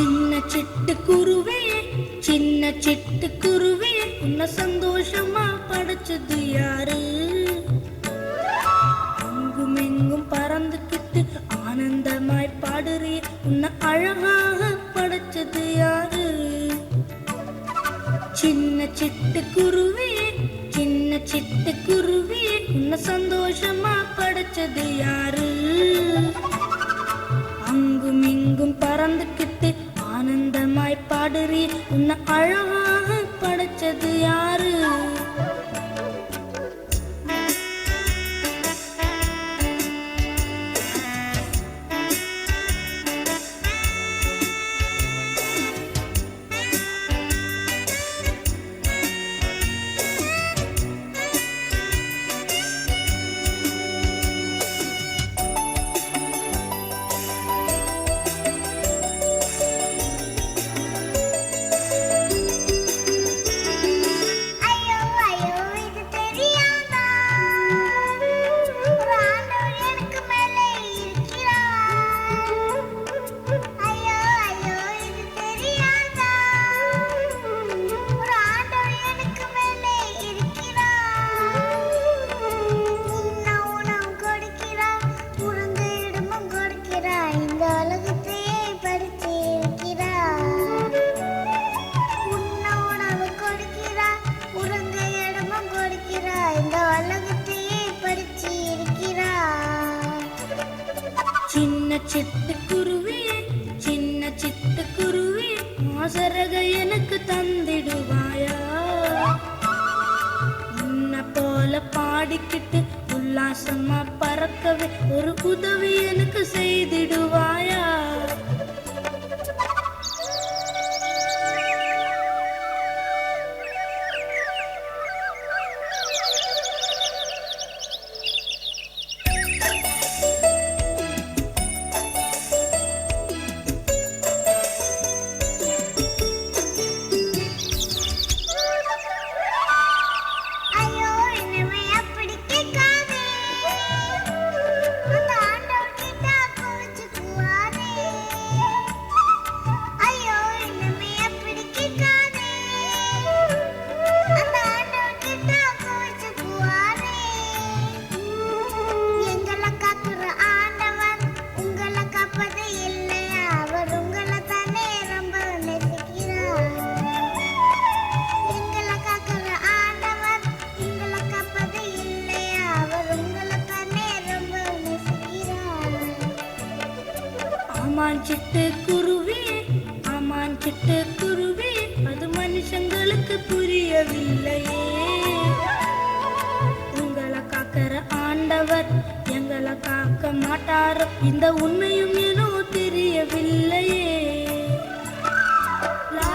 சின்ன சிட்டு குருவே சின்ன சிட்டு குருவே உன்னை சந்தோஷமா படைச்சது யாரு? அங்கும் எங்கும் பறந்துக்கிட்டு ஆனந்தமாய் பாடுறே உன்னை அழகாக படைச்சது யாரு? சின்ன சிட்டு குருவே சின்ன சிட்டு குருவி உன்னை சந்தோஷமா படைச்சது யாரு? பாடுறி சின்ன சிட்டு குருவி சின்ன சிட்டு குருவி மாசரக எனக்கு தந்திடுவாயா? உன்னை போல பாடிக்கிட்டு உல்லாசமா பறக்கவே ஒரு உதவி எனக்கு செய்திடுவாயா? அம்மான் சிட்டு குருவி அம்மான் சிட்டு குருவி அது மனுஷங்களுக்கு புரியவில்லையே. உங்களை காக்கிற ஆண்டவர் எங்களை காக்க மாட்டார் இந்த உண்மையும் ஏனோ தெரியவில்லையே. லா